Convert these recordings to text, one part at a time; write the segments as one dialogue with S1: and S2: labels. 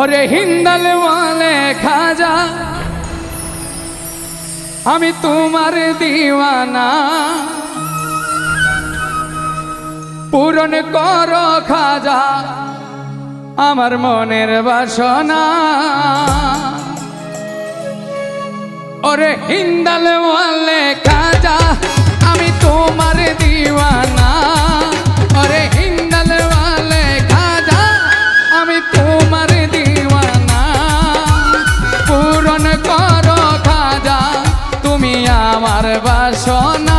S1: অরে হিন্দাল মালে খাজা, আমি তোমার দিওয়ানা। পূরণ কর খাজা আমার মনের বাসনা। ওরে হিন্দাল মালে বাসনা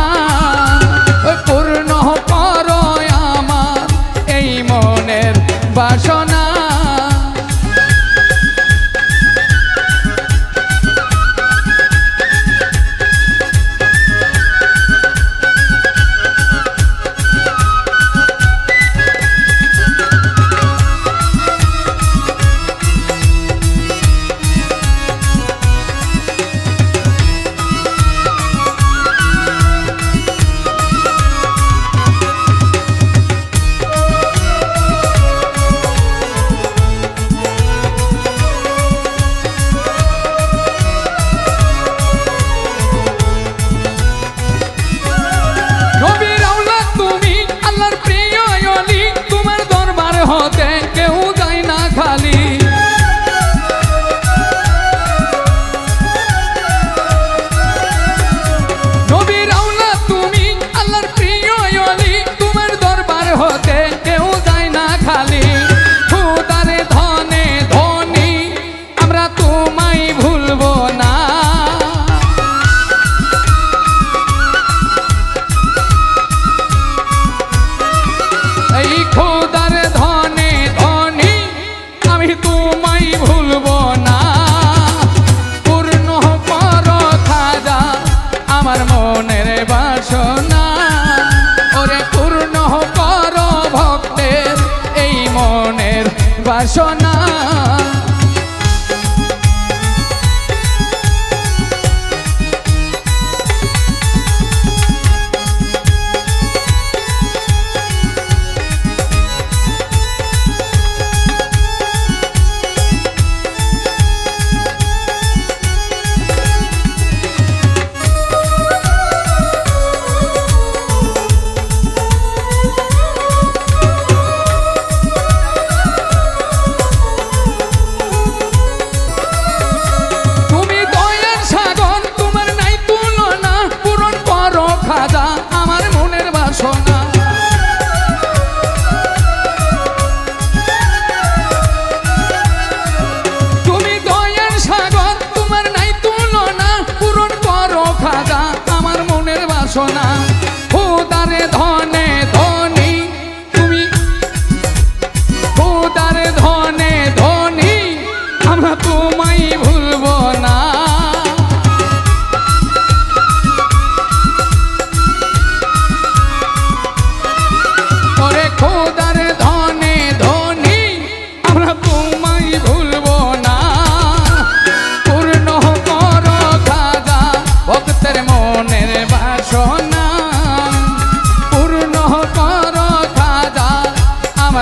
S1: বাসনা ওরে পূর্ণ কর ভক্তের এই মনের বাসনা। 说难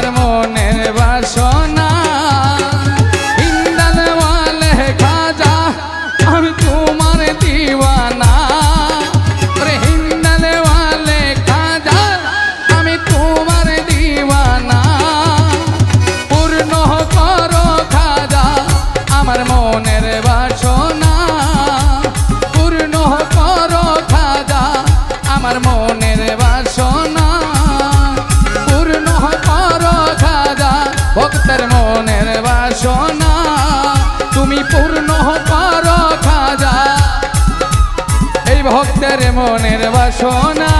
S1: আমার ভক্তের মনের বাসনা।